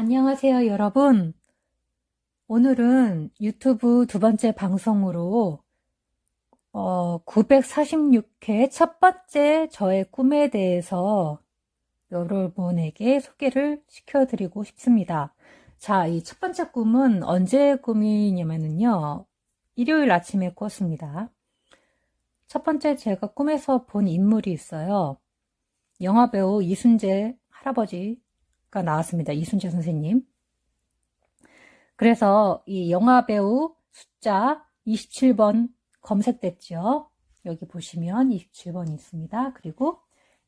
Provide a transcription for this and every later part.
안녕하세요, 여러분. 오늘은 유튜브 두 번째 방송으로 어, 946회 첫 번째 저의 꿈에 대해서 여러분에게 소개를 시켜드리고 싶습니다. 자, 이 첫 번째 꿈은 언제 꿈이냐면요. 일요일 아침에 꿨습니다. 첫 번째 제가 꿈에서 본 인물이 있어요. 영화배우 이순재 할아버지 가 나왔습니다. 이순재 선생님. 그래서 이 영화 배우 숫자 27번 검색됐죠. 여기 보시면 27번이 있습니다. 그리고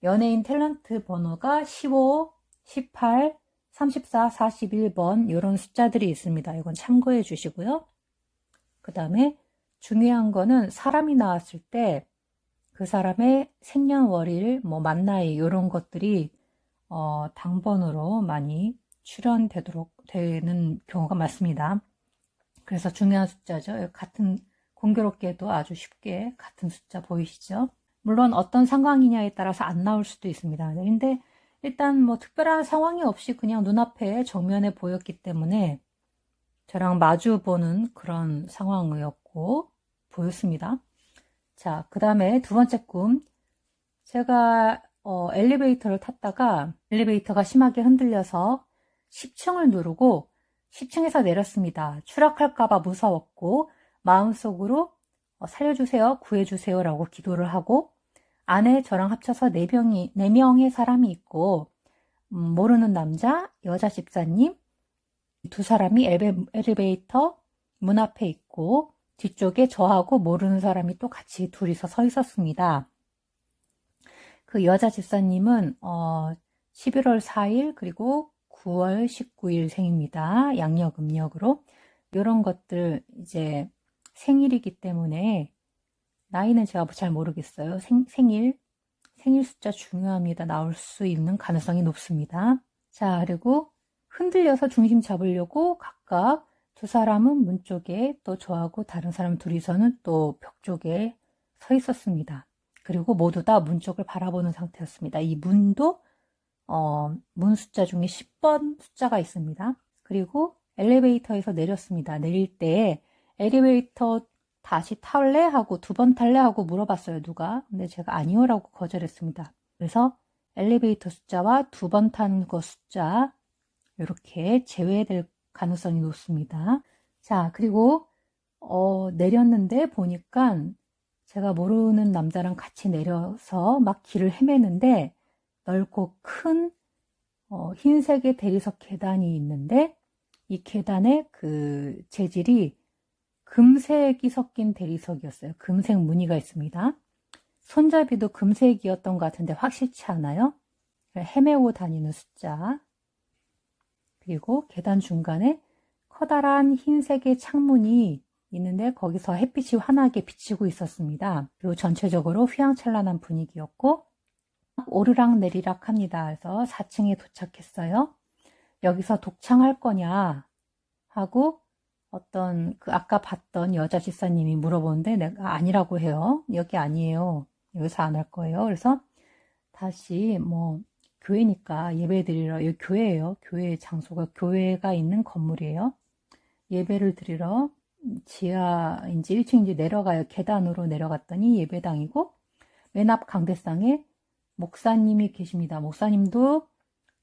연예인 탤런트 번호가 15, 18, 34, 41번 이런 숫자들이 있습니다. 이건 참고해 주시고요. 그 다음에 중요한 거는 사람이 나왔을 때 그 사람의 생년월일, 뭐 만나이 이런 것들이 어, 당번으로 많이 출연되도록 되는 경우가 많습니다. 그래서 중요한 숫자죠. 같은 공교롭게도 아주 쉽게 같은 숫자 보이시죠? 물론 어떤 상황이냐에 따라서 안 나올 수도 있습니다. 근데 일단 뭐 특별한 상황이 없이 그냥 눈앞에 정면에 보였기 때문에 저랑 마주 보는 그런 상황이었고 보였습니다. 자, 그 다음에 두 번째 꿈. 제가 어, 엘리베이터를 탔다가 엘리베이터가 심하게 흔들려서 10층을 누르고 10층에서 내렸습니다. 추락할까봐 무서웠고 마음속으로 어, 살려주세요, 구해주세요 라고 기도를 하고 안에 저랑 합쳐서 4명이, 4명의 사람이 있고 음, 모르는 남자, 여자 집사님 두 사람이 엘리베이터 문 앞에 있고 뒤쪽에 저하고 모르는 사람이 또 같이 둘이서 서 있었습니다. 그 여자 집사님은 어, 11월 4일 그리고 9월 19일 생입니다. 양력 음력으로 이런 것들 이제 생일이기 때문에 나이는 제가 잘 모르겠어요. 생, 생일 생일 숫자 중요합니다. 나올 수 있는 가능성이 높습니다. 자 그리고 흔들려서 중심 잡으려고 각각 두 사람은 문 쪽에 또 저하고 다른 사람 둘이서는 또 벽 쪽에 서 있었습니다. 그리고 모두 다 문 쪽을 바라보는 상태였습니다. 이 문도 어, 문 숫자 중에 10번 숫자가 있습니다. 그리고 엘리베이터에서 내렸습니다. 내릴 때 엘리베이터 다시 탈래? 하고 두 번 탈래? 하고 물어봤어요. 누가? 근데 제가 아니요라고 거절했습니다. 그래서 엘리베이터 숫자와 두 번 탄 거 숫자 이렇게 제외될 가능성이 높습니다. 자, 그리고 어, 내렸는데 보니까 제가 모르는 남자랑 같이 내려서 막 길을 헤매는데 넓고 큰 어, 흰색의 대리석 계단이 있는데 이 계단의 그 재질이 금색이 섞인 대리석이었어요. 금색 무늬가 있습니다. 손잡이도 금색이었던 것 같은데 확실치 않아요. 헤매고 다니는 숫자 그리고 계단 중간에 커다란 흰색의 창문이 있는데 거기서 햇빛이 환하게 비치고 있었습니다. 그리고 전체적으로 휘황찬란한 분위기였고 오르락 내리락 합니다. 그래서 4층에 도착했어요. 여기서 독창할 거냐 하고 어떤 그 아까 봤던 여자 집사님이 물어보는데 내가 아니라고 해요. 여기 아니에요. 여기서 안 할 거예요. 그래서 다시 뭐 교회니까 예배 드리러 여기 교회예요. 교회 장소가 교회가 있는 건물이에요. 예배를 드리러 지하인지 1층인지 내려가요. 계단으로 내려갔더니 예배당이고 맨 앞 강대상에 목사님이 계십니다. 목사님도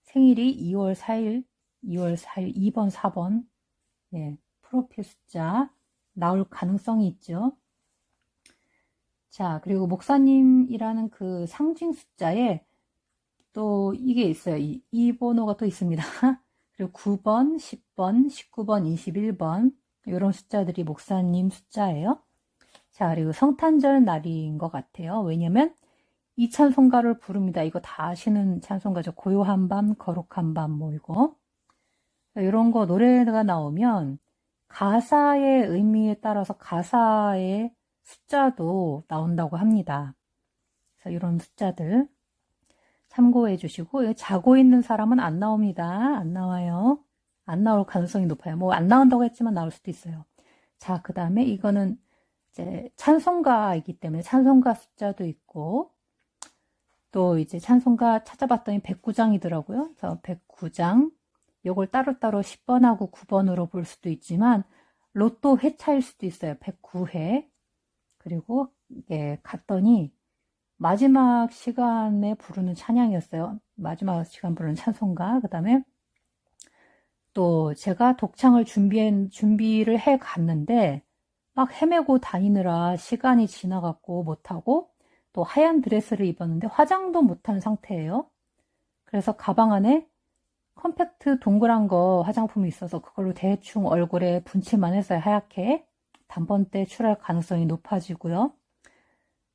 생일이 2월 4일, 2월 4일 2번, 4번 예, 프로필 숫자 나올 가능성이 있죠. 자, 그리고 목사님이라는 그 상징 숫자에 또 이게 있어요. 이, 이 번호가 또 있습니다. 그리고 9번, 10번, 19번, 21번 이런 숫자들이 목사님 숫자예요. 자, 그리고 성탄절 날인 것 같아요. 왜냐면 이 찬송가를 부릅니다. 이거 다 아시는 찬송가죠. 고요한 밤, 거룩한 밤, 뭐 이거. 이런 거 노래가 나오면 가사의 의미에 따라서 가사의 숫자도 나온다고 합니다. 그래서 이런 숫자들 참고해 주시고 자고 있는 사람은 안 나옵니다. 안 나와요. 안 나올 가능성이 높아요. 뭐 안 나온다고 했지만 나올 수도 있어요. 자, 그 다음에 이거는 이제 찬송가이기 때문에 찬송가 숫자도 있고 또 이제 찬송가 찾아봤더니 109장이더라고요. 그래서 109장 요걸 따로따로 10번하고 9번으로 볼 수도 있지만 로또 회차일 수도 있어요. 109회. 그리고 이게 갔더니 마지막 시간에 부르는 찬양이었어요. 마지막 시간 부르는 찬송가. 그 다음에 또 제가 독창을 준비한, 준비를 해 갔는데 막 헤매고 다니느라 시간이 지나갔고 못하고 또 하얀 드레스를 입었는데 화장도 못한 상태예요. 그래서 가방 안에 컴팩트 동그란 거 화장품이 있어서 그걸로 대충 얼굴에 분칠만 했어요. 하얗게. 단번때 출할 가능성이 높아지고요.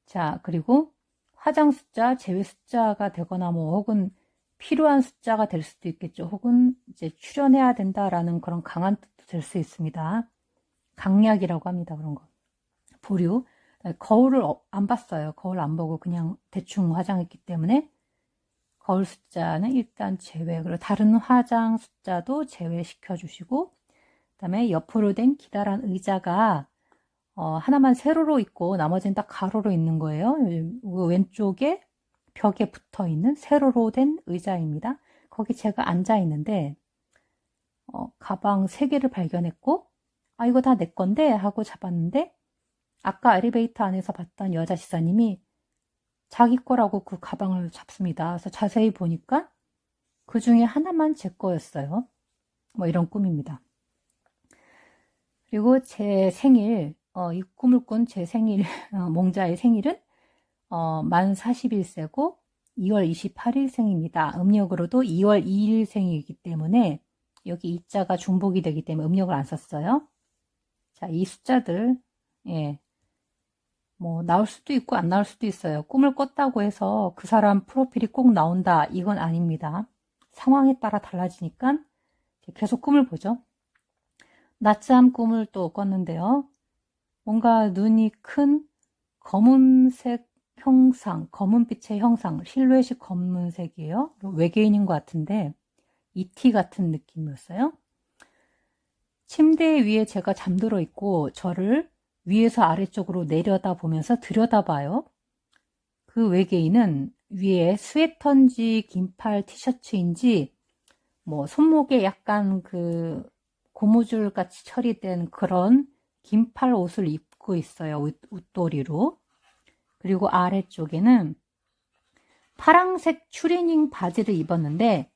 자, 그리고 화장 숫자, 제외 숫자가 되거나 뭐 혹은 필요한 숫자가 될 수도 있겠죠. 혹은 이제 출연해야 된다라는 그런 강한 뜻도 될 수 있습니다. 강약이라고 합니다. 그런 거. 보류. 거울을 어, 안 봤어요. 거울 안 보고 그냥 대충 화장했기 때문에 거울 숫자는 일단 제외. 그리고 다른 화장 숫자도 제외시켜 주시고 그다음에 옆으로 된 기다란 의자가 어, 하나만 세로로 있고 나머지는 딱 가로로 있는 거예요. 그 왼쪽에 벽에 붙어 있는 세로로 된 의자입니다. 거기 제가 앉아 있는데 어, 가방 세 개를 발견했고 아 이거 다 내 건데 하고 잡았는데 아까 엘리베이터 안에서 봤던 여자 지사님이 자기 거라고 그 가방을 잡습니다. 그래서 자세히 보니까 그 중에 하나만 제 거였어요. 뭐 이런 꿈입니다. 그리고 제 생일, 어, 이 꿈을 꾼 제 생일, 어, 몽자의 생일은 어, 만 41세고 2월 28일 생입니다. 음력으로도 2월 2일 생이기 때문에 여기 이자가 중복이 되기 때문에 음력을 안 썼어요. 자, 이 숫자들, 예, 뭐 나올 수도 있고 안 나올 수도 있어요. 꿈을 꿨다고 해서 그 사람 프로필이 꼭 나온다 이건 아닙니다. 상황에 따라 달라지니까 계속 꿈을 보죠. 낮잠 꿈을 또 꿨는데요. 뭔가 눈이 큰 검은색 형상, 검은빛의 형상, 실루엣이 검은색이에요. 외계인인 것 같은데 이티 같은 느낌이었어요. 침대 위에 제가 잠들어 있고 저를 위에서 아래쪽으로 내려다 보면서 들여다봐요. 그 외계인은 위에 스웨터인지 긴팔 티셔츠인지 뭐 손목에 약간 그 고무줄 같이 처리된 그런 긴팔 옷을 입고 있어요. 옷, 옷도리로. 그리고 아래쪽에는 파랑색 추리닝 바지를 입었는데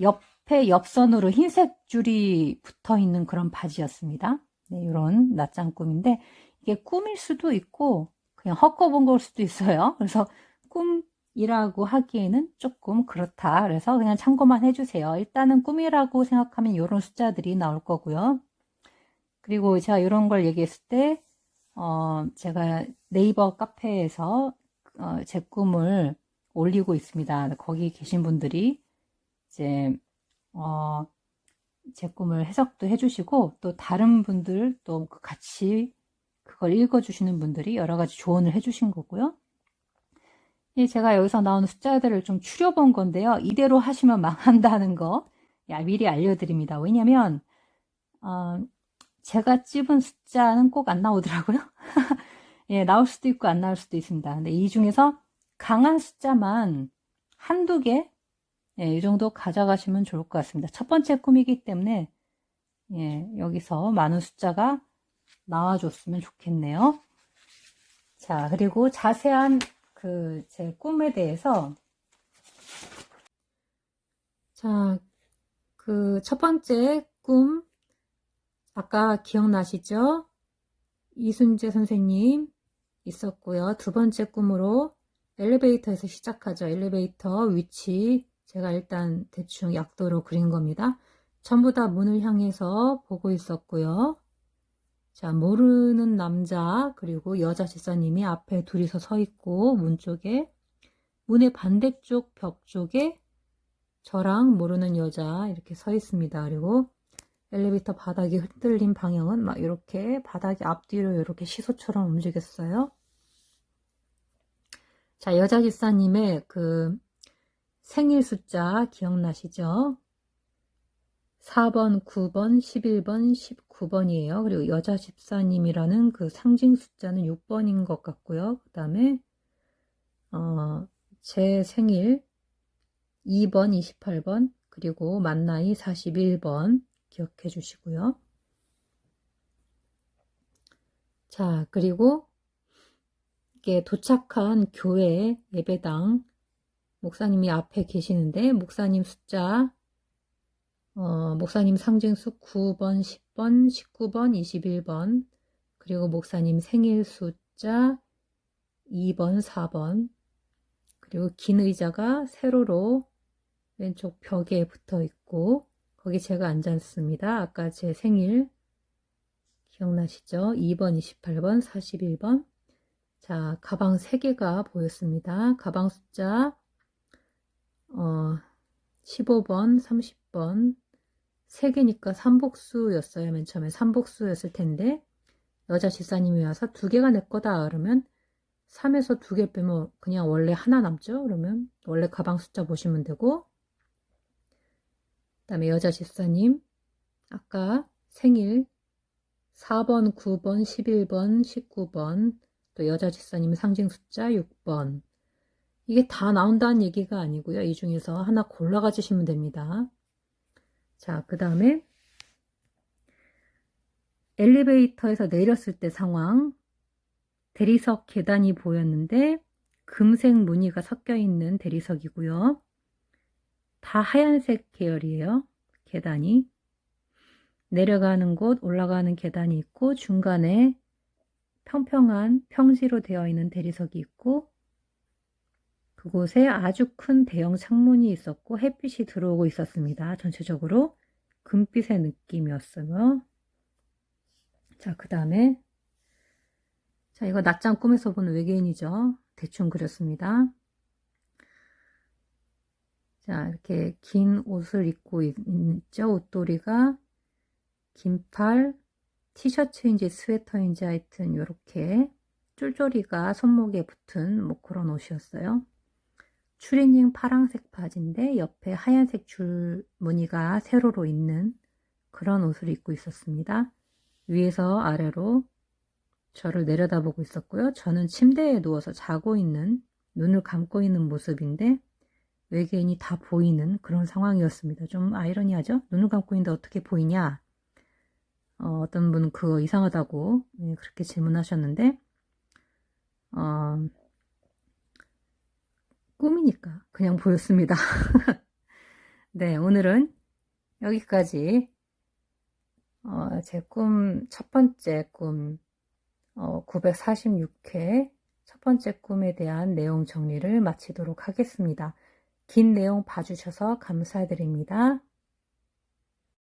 옆에 옆선으로 흰색 줄이 붙어 있는 그런 바지였습니다. 네, 이런 낮잠 꿈인데 이게 꿈일 수도 있고 그냥 헛거본 걸 수도 있어요. 그래서 꿈이라고 하기에는 조금 그렇다. 그래서 그냥 참고만 해주세요. 일단은 꿈이라고 생각하면 이런 숫자들이 나올 거고요. 그리고 제가 이런 걸 얘기했을 때, 어, 제가 네이버 카페에서 어, 제 꿈을 올리고 있습니다. 거기 계신 분들이 이제 어, 제 꿈을 해석도 해주시고 또 다른 분들 또그 같이 그걸 읽어주시는 분들이 여러 가지 조언을 해주신 거고요. 제가 여기서 나오는 숫자들을 좀 추려본 건데요. 이대로 하시면 망한다는 거 야, 미리 알려드립니다. 왜냐면 어, 제가 찝은 숫자는 꼭 안 나오더라고요. 예, 나올 수도 있고 안 나올 수도 있습니다. 근데 이 중에서 강한 숫자만 한두 개 예, 이 정도 가져가시면 좋을 것 같습니다. 첫 번째 꿈이기 때문에 예, 여기서 많은 숫자가 나와줬으면 좋겠네요. 자, 그리고 자세한 그 제 꿈에 대해서 자, 그 첫 번째 꿈 아까 기억나시죠? 이순재 선생님 있었고요. 두 번째 꿈으로 엘리베이터에서 시작하죠. 엘리베이터 위치 제가 일단 대충 약도로 그린 겁니다. 전부 다 문을 향해서 보고 있었고요. 자, 모르는 남자, 그리고 여자 집사님이 앞에 둘이서 서 있고, 문 쪽에, 문의 반대쪽 벽 쪽에 저랑 모르는 여자 이렇게 서 있습니다. 그리고 엘리베이터 바닥이 흔들린 방향은 막 이렇게 바닥이 앞뒤로 이렇게 시소처럼 움직였어요. 자, 여자 집사님의 그 생일 숫자 기억나시죠? 4번, 9번, 11번, 19번이에요. 그리고 여자 집사님이라는 그 상징 숫자는 6번인 것 같고요. 그 다음에 어, 제 생일 2번, 28번, 그리고 만 나이 41번 기억해 주시고요. 자, 그리고 이게 도착한 교회 예배당 목사님이 앞에 계시는데 목사님 숫자 어, 목사님 상징수 9번, 10번, 19번, 21번 그리고 목사님 생일 숫자 2번, 4번 그리고 긴 의자가 세로로 왼쪽 벽에 붙어 있고 거기 제가 앉았습니다. 아까 제 생일 기억나시죠? 2번, 28번, 41번 자, 가방 3개가 보였습니다. 가방 숫자 어, 15번, 30번 3개니까 삼복수였어요. 맨 처음에 삼복수였을 텐데 여자 집사님이 와서 두 개가 내 거다 그러면 3에서 두개 빼면 그냥 원래 하나 남죠? 그러면 원래 가방 숫자 보시면 되고 그 다음에 여자 집사님 아까 생일 4번, 9번, 11번, 19번 또 여자 집사님 상징 숫자 6번 이게 다 나온다는 얘기가 아니고요. 이 중에서 하나 골라 가지시면 됩니다. 자, 그 다음에 엘리베이터에서 내렸을 때 상황 대리석 계단이 보였는데 금색 무늬가 섞여 있는 대리석이고요. 다 하얀색 계열이에요. 계단이 내려가는 곳, 올라가는 계단이 있고 중간에 평평한 평지로 되어 있는 대리석이 있고 그곳에 아주 큰 대형 창문이 있었고 햇빛이 들어오고 있었습니다. 전체적으로 금빛의 느낌이었어요. 자, 그 다음에 자, 이거 낮잠 꿈에서 본 외계인이죠. 대충 그렸습니다. 자, 이렇게 긴 옷을 입고 있죠. 옷도리가 긴팔 티셔츠인지 스웨터인지 하여튼 이렇게 쫄쫄이가 손목에 붙은 뭐 그런 옷이었어요. 추리닝 파랑색 바지인데 옆에 하얀색 줄 무늬가 세로로 있는 그런 옷을 입고 있었습니다. 위에서 아래로 저를 내려다보고 있었고요. 저는 침대에 누워서 자고 있는 눈을 감고 있는 모습인데 외계인이 다 보이는 그런 상황이었습니다. 좀 아이러니하죠? 눈을 감고 있는데 어떻게 보이냐? 어, 떤 분은 그거 이상하다고 네, 그렇게 질문하셨는데 어, 꿈이니까 그냥 보였습니다. 네, 오늘은 여기까지 어, 제 꿈 첫 번째 꿈 어, 946회 첫 번째 꿈에 대한 내용 정리를 마치도록 하겠습니다. 긴 내용 봐주셔서 감사드립니다.